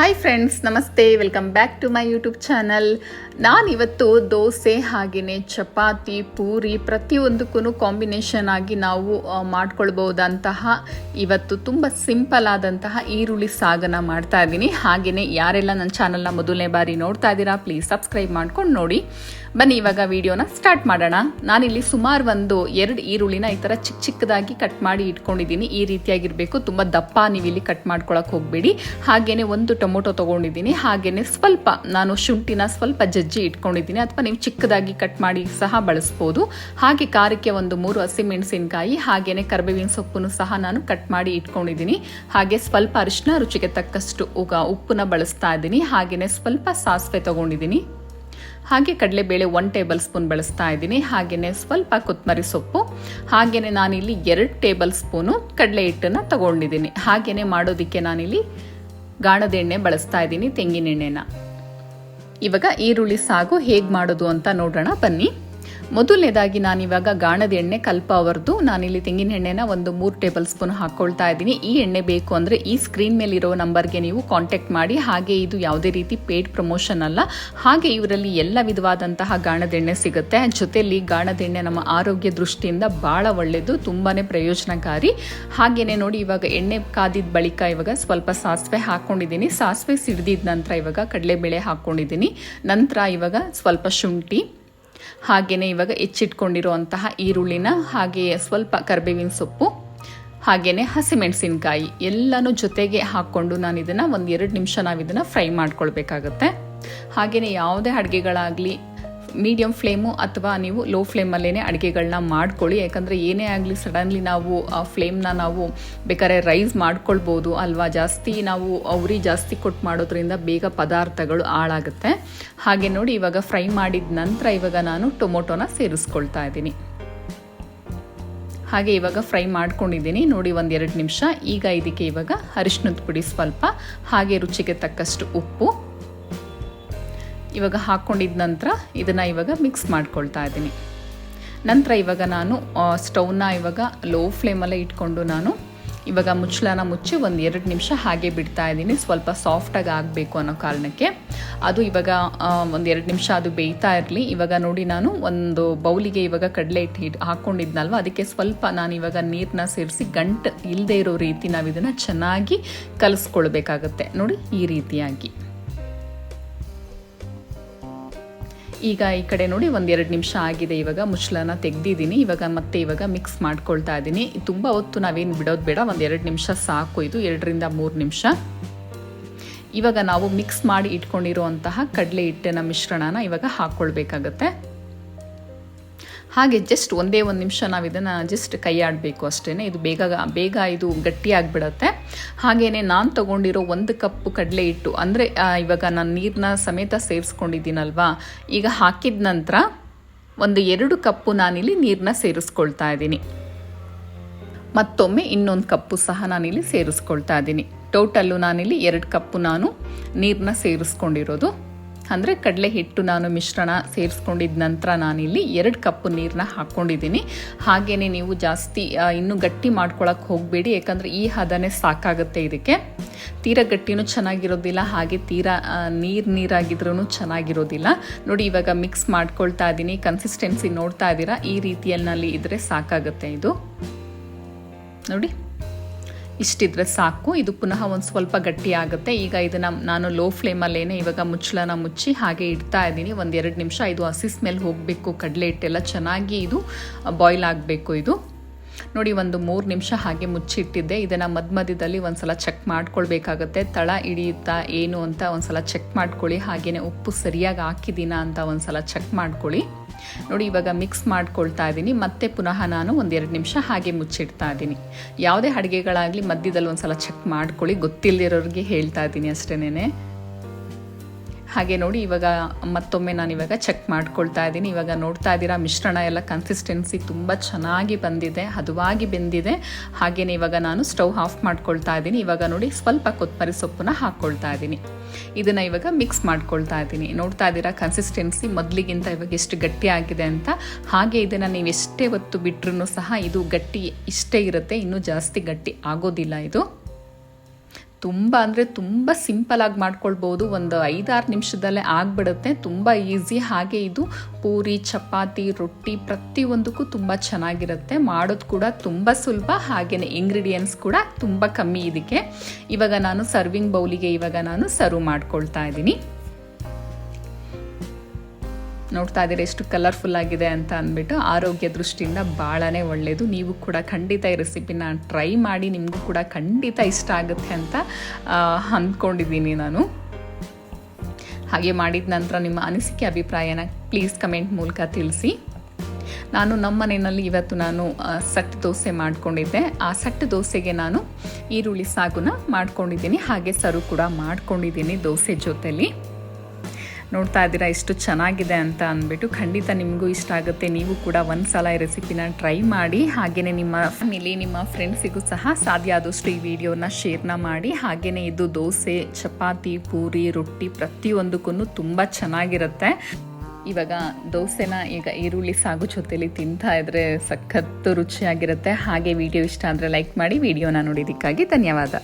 Hi friends namaste welcome back to my YouTube channel ನಾನಿವತ್ತು ದೋಸೆ ಹಾಗೆಯೇ ಚಪಾತಿ, ಪೂರಿ ಪ್ರತಿಯೊಂದಕ್ಕೂ ಕಾಂಬಿನೇಷನ್ ಆಗಿ ನಾವು ಮಾಡ್ಕೊಳ್ಬಹುದಂತಹ, ಇವತ್ತು ತುಂಬ ಸಿಂಪಲ್ ಆದಂತಹ ಈರುಳ್ಳಿ ಸಾಗನ ಮಾಡ್ತಾ ಇದ್ದೀನಿ. ಹಾಗೆಯೇ ಯಾರೆಲ್ಲ ನನ್ನ ಚಾನಲ್ನ ಮೊದಲನೇ ಬಾರಿ ನೋಡ್ತಾ ಇದ್ದೀರಾ ಪ್ಲೀಸ್ ಸಬ್ಸ್ಕ್ರೈಬ್ ಮಾಡ್ಕೊಂಡು ನೋಡಿ. ಬನ್ನಿ, ಇವಾಗ ವಿಡಿಯೋನ ಸ್ಟಾರ್ಟ್ ಮಾಡೋಣ. ನಾನಿಲ್ಲಿ ಸುಮಾರು ಒಂದು ಎರಡು ಈರುಳ್ಳಿನ ಈ ಥರ ಚಿಕ್ಕ ಚಿಕ್ಕದಾಗಿ ಕಟ್ ಮಾಡಿ ಇಟ್ಕೊಂಡಿದ್ದೀನಿ. ಈ ರೀತಿಯಾಗಿರಬೇಕು. ತುಂಬ ದಪ್ಪ ನೀವು ಇಲ್ಲಿ ಕಟ್ ಮಾಡ್ಕೊಳಕ್ಕೆ ಹೋಗಬೇಡಿ. ಹಾಗೆಯೇ ಒಂದು ಟೊಮೊಟೊ ತೊಗೊಂಡಿದ್ದೀನಿ. ಹಾಗೆಯೇ ಸ್ವಲ್ಪ ನಾನು ಶುಂಠಿನ ಸ್ವಲ್ಪ ಜಜ್ಜಿ ಇಟ್ಕೊಂಡಿದ್ದೀನಿ. ಅಥವಾ ನೀವು ಚಿಕ್ಕದಾಗಿ ಕಟ್ ಮಾಡಿ ಸಹ ಬಳಸ್ಬೋದು. ಹಾಗೆ ಖಾರಕ್ಕೆ ಒಂದು ಮೂರು ಹಸಿಮೆಣಸಿನಕಾಯಿ ಹಾಗೆಯೇ ಕರಿಬೇವಿನ ಸೊಪ್ಪನ್ನು ಸಹ ನಾನು ಕಟ್ ಮಾಡಿ ಇಟ್ಕೊಂಡಿದ್ದೀನಿ. ಹಾಗೆ ಸ್ವಲ್ಪ ಅರಿಶಿನ ರುಚಿಗೆ ತಕ್ಕಷ್ಟು ಉಗ, ಉಪ್ಪನ್ನ ಬಳಸ್ತಾ ಇದ್ದೀನಿ. ಹಾಗೆಯೇ ಸ್ವಲ್ಪ ಸಾಸಿವೆ ತಗೊಂಡಿದ್ದೀನಿ. ಹಾಗೆ ಕಡಲೆಬೇಳೆ ಒನ್ ಟೇಬಲ್ ಸ್ಪೂನ್ ಬಳಸ್ತಾ ಇದ್ದೀನಿ. ಹಾಗೆಯೇ ಸ್ವಲ್ಪ ಕೊತ್ತಂಬರಿ ಸೊಪ್ಪು. ಹಾಗೆಯೇ ನಾನಿಲ್ಲಿ ಎರಡು ಟೇಬಲ್ ಸ್ಪೂನು ಕಡಲೆ ಹಿಟ್ಟನ್ನು ತಗೊಂಡಿದ್ದೀನಿ. ಹಾಗೆಯೇ ಮಾಡೋದಕ್ಕೆ ನಾನಿಲ್ಲಿ ಗಾಣದ ಎಣ್ಣೆ ಬಳಸ್ತಾ ಇದ್ದೀನಿ ತೆಂಗಿನೆಣ್ಣೆನ. ಇವಾಗ ಈರುಳ್ಳಿ ಸಾಗು ಹೇಗೆ ಮಾಡೋದು ಅಂತ ನೋಡೋಣ ಬನ್ನಿ. ಮೊದಲನೇದಾಗಿ ನಾನಿವಾಗ ಗಾಣದ ಎಣ್ಣೆ ಕಲ್ಪ ಅವರದು. ನಾನಿಲ್ಲಿ ತೆಂಗಿನ ಎಣ್ಣೆನ ಒಂದು ಮೂರು ಟೇಬಲ್ ಸ್ಪೂನ್ ಹಾಕ್ಕೊಳ್ತಾ ಇದ್ದೀನಿ. ಈ ಎಣ್ಣೆ ಬೇಕು ಅಂದರೆ ಈ ಸ್ಕ್ರೀನ್ ಮೇಲೆ ಇರೋ ನಂಬರ್ಗೆ ನೀವು ಕಾಂಟ್ಯಾಕ್ಟ್ ಮಾಡಿ. ಹಾಗೆ ಇದು ಯಾವುದೇ ರೀತಿ ಪೇಡ್ ಪ್ರಮೋಷನ್ ಅಲ್ಲ. ಹಾಗೆ ಇವರಲ್ಲಿ ಎಲ್ಲ ವಿಧವಾದಂತಹ ಗಾಣದ ಎಣ್ಣೆ ಸಿಗುತ್ತೆ. ಜೊತೆಯಲ್ಲಿ ಗಾಣದ ಎಣ್ಣೆ ನಮ್ಮ ಆರೋಗ್ಯ ದೃಷ್ಟಿಯಿಂದ ಭಾಳ ಒಳ್ಳೆಯದು ತುಂಬಾ ಪ್ರಯೋಜನಕಾರಿ. ಹಾಗೆಯೇ ನೋಡಿ, ಇವಾಗ ಎಣ್ಣೆ ಕಾದಿದ ಬಳಿಕ ಇವಾಗ ಸ್ವಲ್ಪ ಸಾಸಿವೆ ಹಾಕ್ಕೊಂಡಿದ್ದೀನಿ ಸಾಸಿವೆ ಸಿಡ್ದಿದ ನಂತರ ಇವಾಗ ಕಡಲೆಬೇಳೆ ಹಾಕ್ಕೊಂಡಿದ್ದೀನಿ ನಂತರ ಇವಾಗ ಸ್ವಲ್ಪ ಶುಂಠಿ. ಹಾಗೆಯೇ ಇವಾಗ ಹೆಚ್ಚಿಟ್ಕೊಂಡಿರುವಂತಹ ಈರುಳ್ಳಿನ ಹಾಗೆಯೇ ಸ್ವಲ್ಪ ಕರ್ಬೇವಿನ ಸೊಪ್ಪು ಹಾಗೆಯೇ ಹಸಿಮೆಣಸಿನಕಾಯಿ ಎಲ್ಲನೂ ಜೊತೆಗೆ ಹಾಕ್ಕೊಂಡು ನಾನು ಇದನ್ನು ಒಂದು ಎರಡು ನಿಮಿಷ ನಾವು ಇದನ್ನು ಫ್ರೈ ಮಾಡ್ಕೊಳ್ಬೇಕಾಗತ್ತೆ. ಹಾಗೆಯೇ ಯಾವುದೇ ಅಡುಗೆಗಳಾಗಲಿ ಮೀಡಿಯಮ್ ಫ್ಲೇಮು ಅಥವಾ ನೀವು ಲೋ ಫ್ಲೇಮಲ್ಲೇ ಅಡುಗೆಗಳನ್ನ ಮಾಡ್ಕೊಳ್ಳಿ. ಯಾಕಂದರೆ ಏನೇ ಆಗಲಿ ಸಡನ್ಲಿ ನಾವು ಆ ಫ್ಲೇಮ್ನ ನಾವು ಬೇಕಾದ್ರೆ ರೈಸ್ ಮಾಡ್ಕೊಳ್ಬೋದು ಅಲ್ವಾ? ಜಾಸ್ತಿ ನಾವು ಅವ್ರಿ ಜಾಸ್ತಿ ಕೊಟ್ಟು ಮಾಡೋದ್ರಿಂದ ಬೇಗ ಪದಾರ್ಥಗಳು ಹಾಳಾಗುತ್ತೆ. ಹಾಗೆ ನೋಡಿ ಇವಾಗ ಫ್ರೈ ಮಾಡಿದ ನಂತರ ಇವಾಗ ನಾನು ಟೊಮೊಟೊನ ಸೇರಿಸ್ಕೊಳ್ತಾ ಇದ್ದೀನಿ. ಹಾಗೆ ಇವಾಗ ಫ್ರೈ ಮಾಡ್ಕೊಂಡಿದ್ದೀನಿ. ನೋಡಿ ಒಂದು ಎರಡು ನಿಮಿಷ. ಈಗ ಇದಕ್ಕೆ ಇವಾಗ ಅರಿಶಿನದ ಪುಡಿ ಸ್ವಲ್ಪ ಹಾಗೆ ರುಚಿಗೆ ತಕ್ಕಷ್ಟು ಉಪ್ಪು. ಇವಾಗ ಹಾಕ್ಕೊಂಡಿದ್ದ ನಂತರ ಇದನ್ನು ಇವಾಗ ಮಿಕ್ಸ್ ಮಾಡ್ಕೊಳ್ತಾ ಇದ್ದೀನಿ. ನಂತರ ಇವಾಗ ನಾನು ಸ್ಟವ್ನ ಇವಾಗ ಲೋ ಫ್ಲೇಮಲ್ಲೇ ಇಟ್ಕೊಂಡು ನಾನು ಇವಾಗ ಮುಚ್ಚಳನ ಮುಚ್ಚಿ ಒಂದು ಎರಡು ನಿಮಿಷ ಹಾಗೆ ಬಿಡ್ತಾ ಇದ್ದೀನಿ. ಸ್ವಲ್ಪ ಸಾಫ್ಟಾಗಿ ಆಗಬೇಕು ಅನ್ನೋ ಕಾರಣಕ್ಕೆ. ಅದು ಇವಾಗ ಒಂದು ಎರಡು ನಿಮಿಷ ಅದು ಬೇಯ್ತಾ ಇರಲಿ. ಇವಾಗ ನೋಡಿ ನಾನು ಒಂದು ಬೌಲಿಗೆ ಇವಾಗ ಕಡಲೆ ಹಿಟ್ಟು ಹಿಟ್ಟು ಹಾಕ್ಕೊಂಡಿದ್ನಲ್ವ ಅದಕ್ಕೆ ಸ್ವಲ್ಪ ನಾನು ಇವಾಗ ನೀರನ್ನ ಸೇರಿಸಿ ಗಂಟು ಇಲ್ಲದೆ ಇರೋ ರೀತಿ ನಾವು ಇದನ್ನು ಚೆನ್ನಾಗಿ ಕಲಿಸ್ಕೊಳ್ಬೇಕಾಗತ್ತೆ. ನೋಡಿ ಈ ರೀತಿಯಾಗಿ. ಈಗ ಈ ಕಡೆ ನೋಡಿ ಒಂದೆರಡು ನಿಮಿಷ ಆಗಿದೆ. ಇವಾಗ ಮುಚ್ಚಳನ ತೆಗ್ದಿದ್ದೀನಿ. ಇವಾಗ ಮತ್ತೆ ಇವಾಗ ಮಿಕ್ಸ್ ಮಾಡ್ಕೊಳ್ತಾ ಇದ್ದೀನಿ. ತುಂಬ ಹೊತ್ತು ನಾವೇನು ಬಿಡೋದು ಬೇಡ. ಒಂದೆರಡು ನಿಮಿಷ ಸಾಕು. ಇದು ಎರಡರಿಂದ ಮೂರು ನಿಮಿಷ. ಇವಾಗ ನಾವು ಮಿಕ್ಸ್ ಮಾಡಿ ಇಟ್ಕೊಂಡಿರುವಂತಹ ಕಡಲೆ ಹಿಟ್ಟಿನ ಮಿಶ್ರಣನ ಇವಾಗ ಹಾಕ್ಕೊಳ್ಬೇಕಾಗತ್ತೆ ಹಾಗೆ ಜಸ್ಟ್ ಒಂದೇ ಒಂದು ನಿಮಿಷ ನಾವು ಇದನ್ನು ಜಸ್ಟ್ ಕೈ ಆಡಬೇಕು ಅಷ್ಟೇ ಇದು ಬೇಗ ಬೇಗ ಇದು ಗಟ್ಟಿಯಾಗಿಬಿಡತ್ತೆ ಹಾಗೆಯೇ ನಾನು ತೊಗೊಂಡಿರೋ ಒಂದು ಕಪ್ ಕಡಲೆ ಹಿಟ್ಟು, ಅಂದರೆ ಇವಾಗ ನಾನು ನೀರನ್ನ ಸಮೇತ ಸೇರಿಸ್ಕೊಂಡಿದ್ದೀನಲ್ವಾ, ಈಗ ಹಾಕಿದ ನಂತರ ಒಂದು ಎರಡು ಕಪ್ಪು ನಾನಿಲ್ಲಿ ನೀರನ್ನ ಸೇರಿಸ್ಕೊಳ್ತಾ ಇದ್ದೀನಿ. ಮತ್ತೊಮ್ಮೆ ಇನ್ನೊಂದು ಕಪ್ಪು ಸಹ ನಾನಿಲ್ಲಿ ಸೇರಿಸ್ಕೊಳ್ತಾ ಇದ್ದೀನಿ. ಟೋಟಲ್ಲು ನಾನಿಲ್ಲಿ ಎರಡು ಕಪ್ಪು ನಾನು ನೀರನ್ನ ಸೇರಿಸ್ಕೊಂಡಿರೋದು. ಅಂದರೆ ಕಡಲೆ ಹಿಟ್ಟು ನಾನು ಮಿಶ್ರಣ ಸೇರಿಸ್ಕೊಂಡಿದ್ದ ನಂತರ ನಾನಿಲ್ಲಿ ಎರಡು ಕಪ್ಪು ನೀರನ್ನ ಹಾಕ್ಕೊಂಡಿದ್ದೀನಿ. ಹಾಗೆಯೇ ನೀವು ಜಾಸ್ತಿ ಇನ್ನೂ ಗಟ್ಟಿ ಮಾಡ್ಕೊಳಕ್ಕೆ ಹೋಗಬೇಡಿ, ಯಾಕಂದರೆ ಈ ಹದನೇ ಸಾಕಾಗುತ್ತೆ ಇದಕ್ಕೆ. ತೀರ ಗಟ್ಟಿನೂ ಚೆನ್ನಾಗಿರೋದಿಲ್ಲ, ಹಾಗೆ ತೀರಾ ನೀರು ನೀರಾಗಿದ್ರೂ ಚೆನ್ನಾಗಿರೋದಿಲ್ಲ. ನೋಡಿ, ಇವಾಗ ಮಿಕ್ಸ್ ಮಾಡ್ಕೊಳ್ತಾ ಇದ್ದೀನಿ ಕನ್ಸಿಸ್ಟೆನ್ಸಿ ನೋಡ್ತಾ ಇದ್ದೀರಾ ಈ ರೀತಿಯಲ್ಲಿ ಇದ್ರೆ ಸಾಕಾಗುತ್ತೆ ಇದು. ನೋಡಿ. ಇಷ್ಟಿದ್ರೆ ಸಾಕು. ಇದು ಪುನಃ ಒಂದು ಸ್ವಲ್ಪ ಗಟ್ಟಿ ಆಗುತ್ತೆ. ಈಗ ಇದನ್ನು ನಾನು ಲೋ ಫ್ಲೇಮಲ್ಲೇನೆ ಇವಾಗ ಮುಚ್ಚಳನ ಮುಚ್ಚಿ ಹಾಗೆ ಇಡ್ತಾ ಇದ್ದೀನಿ. ಒಂದು ಎರಡು ನಿಮಿಷ, ಇದು ಹಸಿ ಸ್ಮೆಲ್ ಹೋಗಬೇಕು. ಕಡಲೆ ಹಿಟ್ಟೆಲ್ಲ ಚೆನ್ನಾಗಿ ಇದು ಬಾಯ್ಲ್ ಆಗಬೇಕು ಇದು. ನೋಡಿ, ಒಂದು ಮೂರು ನಿಮಿಷ ಹಾಗೆ ಮುಚ್ಚಿಟ್ಟಿದ್ದೆ. ಇದನ್ನು ಮಧ್ಯ ಮಧ್ಯದಲ್ಲಿ ಒಂದ್ಸಲ ಚೆಕ್ ಮಾಡ್ಕೊಳ್ಬೇಕಾಗತ್ತೆ. ತಳ ಹಿಡಿಯುತ್ತಾ ಏನು ಅಂತ ಒಂದ್ಸಲ ಚೆಕ್ ಮಾಡ್ಕೊಳ್ಳಿ. ಹಾಗೆಯೇ ಉಪ್ಪು ಸರಿಯಾಗಿ ಹಾಕಿದ್ದೀನಾ ಅಂತ ಒಂದ್ಸಲ ಚೆಕ್ ಮಾಡ್ಕೊಳ್ಳಿ. ನೋಡಿ, ಇವಾಗ ಮಿಕ್ಸ್ ಮಾಡ್ಕೊಳ್ತಾ ಇದ್ದೀನಿ ಮತ್ತೆ ಪುನಃ ನಾನು ಒಂದೆರಡು ನಿಮಿಷ ಹಾಗೆ ಮುಚ್ಚಿಡ್ತಾ ಇದ್ದೀನಿ ಯಾವುದೇ ಅಡುಗೆಗಳಾಗಲಿ ಮಧ್ಯದಲ್ಲಿ ಒಂದ್ಸಲ ಚೆಕ್ ಮಾಡ್ಕೊಳ್ಳಿ. ಗೊತ್ತಿಲ್ಲದಿರೋರಿಗೆ ಹೇಳ್ತಾ ಇದ್ದೀನಿ ಅಷ್ಟೇನೆ ಹಾಗೆ ನೋಡಿ ಇವಾಗ ಮತ್ತೊಮ್ಮೆ ನಾನು ಇವಾಗ ಚೆಕ್ ಮಾಡ್ಕೊಳ್ತಾ ಇದ್ದೀನಿ. ಇವಾಗ ನೋಡ್ತಾ ಇದ್ದೀರಾ, ಮಿಶ್ರಣ ಎಲ್ಲ ಕನ್ಸಿಸ್ಟೆನ್ಸಿ ತುಂಬ ಚೆನ್ನಾಗಿ ಬಂದಿದೆ, ಹದವಾಗಿ ಬೆಂದಿದೆ. ಹಾಗೆಯೇ ಇವಾಗ ನಾನು ಸ್ಟವ್ ಆಫ್ ಮಾಡ್ಕೊಳ್ತಾ ಇದ್ದೀನಿ. ಇವಾಗ ನೋಡಿ ಸ್ವಲ್ಪ ಕೊತ್ತಂಬರಿ ಸೊಪ್ಪನ್ನ ಹಾಕ್ಕೊಳ್ತಾ ಇದ್ದೀನಿ. ಇದನ್ನು ಇವಾಗ ಮಿಕ್ಸ್ ಮಾಡ್ಕೊಳ್ತಾ ಇದ್ದೀನಿ. ನೋಡ್ತಾ ಇದ್ದೀರಾ ಕನ್ಸಿಸ್ಟೆನ್ಸಿ ಮೊದಲಿಗಿಂತ ಇವಾಗ ಎಷ್ಟು ಗಟ್ಟಿ ಆಗಿದೆ ಅಂತ. ಹಾಗೆ ಇದನ್ನು ನೀವು ಎಷ್ಟೇ ಹೊತ್ತು ಬಿಟ್ರೂ ಸಹ ಇದು ಗಟ್ಟಿ ಇಷ್ಟೇ ಇರುತ್ತೆ, ಇನ್ನೂ ಜಾಸ್ತಿ ಗಟ್ಟಿ ಆಗೋದಿಲ್ಲ ಇದು. ತುಂಬ ಅಂದರೆ ತುಂಬ ಸಿಂಪಲಾಗಿ ಮಾಡ್ಕೊಳ್ಬೋದು. ಒಂದು ಐದಾರು ನಿಮಿಷದಲ್ಲೇ ಆಗಿಬಿಡುತ್ತೆ. ತುಂಬ ಈಸಿ ಹಾಗೆ ಇದು ಪೂರಿ, ಚಪಾತಿ, ರೊಟ್ಟಿ ಪ್ರತಿಯೊಂದಕ್ಕೂ ತುಂಬ ಚೆನ್ನಾಗಿರುತ್ತೆ. ಮಾಡೋದು ಕೂಡ ತುಂಬ ಸುಲಭ. ಹಾಗೆಯೇ ಇಂಗ್ರೀಡಿಯೆಂಟ್ಸ್ ಕೂಡ ತುಂಬ ಕಮ್ಮಿ ಇದಕ್ಕೆ. ಇವಾಗ ನಾನು ಸರ್ವಿಂಗ್ ಬೌಲಿಗೆ ಇವಾಗ ನಾನು ಸರ್ವ್ ಮಾಡ್ಕೊಳ್ತಾ ಇದ್ದೀನಿ. ನೋಡ್ತಾ ಇದ್ದೀರಿ, ಎಷ್ಟು ಕಲರ್ಫುಲ್ ಆಗಿದೆ ಅಂತ ಅಂದ್ಬಿಟ್ಟು ಆರೋಗ್ಯ ದೃಷ್ಟಿಯಿಂದ ಭಾಳನೇ ಒಳ್ಳೆಯದು ನೀವು ಕೂಡ ಖಂಡಿತ ಈ ರೆಸಿಪಿನ ಟ್ರೈ ಮಾಡಿ, ನಿಮಗೂ ಕೂಡ ಖಂಡಿತ ಇಷ್ಟ ಆಗುತ್ತೆ ಅಂತ ಅಂದ್ಕೊಂಡಿದ್ದೀನಿ ನಾನು. ಹಾಗೆ ಮಾಡಿದ ನಂತರ ನಿಮ್ಮ ಅನಿಸಿಕೆ, ಅಭಿಪ್ರಾಯನ ಪ್ಲೀಸ್ ಕಮೆಂಟ್ ಮೂಲಕ ತಿಳಿಸಿ. ನಾನು ನಮ್ಮ ಮನೆಯಲ್ಲಿ ಇವತ್ತು ನಾನು ಸಟ್ ಸಟ್ಟು ದೋಸೆ ಮಾಡಿಕೊಂಡಿದ್ದೆ. ಆ ಸಟ್ಟು ದೋಸೆಗೆ ನಾನು ಈರುಳ್ಳಿ ಸಾಗುನ ಮಾಡ್ಕೊಂಡಿದ್ದೀನಿ. ಹಾಗೆ ಸರು ಕೂಡ ಮಾಡ್ಕೊಂಡಿದ್ದೀನಿ ದೋಸೆ ಜೊತೆಲಿ. ನೋಡ್ತಾ ಇದ್ದೀರಾ ಎಷ್ಟು ಚೆನ್ನಾಗಿದೆ ಅಂತ ಅಂದ್ಬಿಟ್ಟು ಖಂಡಿತ ನಿಮಗೂ ಇಷ್ಟ ಆಗುತ್ತೆ. ನೀವು ಕೂಡ ಒಂದು ಸಲ ಈ ರೆಸಿಪಿನ ಟ್ರೈ ಮಾಡಿ ಹಾಗೆಯೇ ನಿಮ್ಮ ಫ್ಯಾಮಿಲಿ ನಿಮ್ಮ ಫ್ರೆಂಡ್ಸಿಗೂ ಸಹ ಸಾಧ್ಯ ಆದಷ್ಟು ಈ ವಿಡಿಯೋನ ಶೇರ್ನ ಮಾಡಿ. ಹಾಗೆಯೇ ಇದು ದೋಸೆ, ಚಪಾತಿ, ಪೂರಿ, ರೊಟ್ಟಿ ಪ್ರತಿಯೊಂದಕ್ಕೂ ತುಂಬ ಚೆನ್ನಾಗಿರುತ್ತೆ. ಇವಾಗ ದೋಸೆನ ಈಗ ಈರುಳ್ಳಿ ಸಾಗು ಜೊತೆಲಿ ತಿಂತಾ ಇದ್ರೆ ಸಖತ್ತು ರುಚಿಯಾಗಿರುತ್ತೆ. ಹಾಗೆ ವಿಡಿಯೋ ಇಷ್ಟ ಅಂದರೆ ಲೈಕ್ ಮಾಡಿ, ವಿಡಿಯೋನ ನೋಡಿದ್ದಕ್ಕಾಗಿ ಧನ್ಯವಾದ.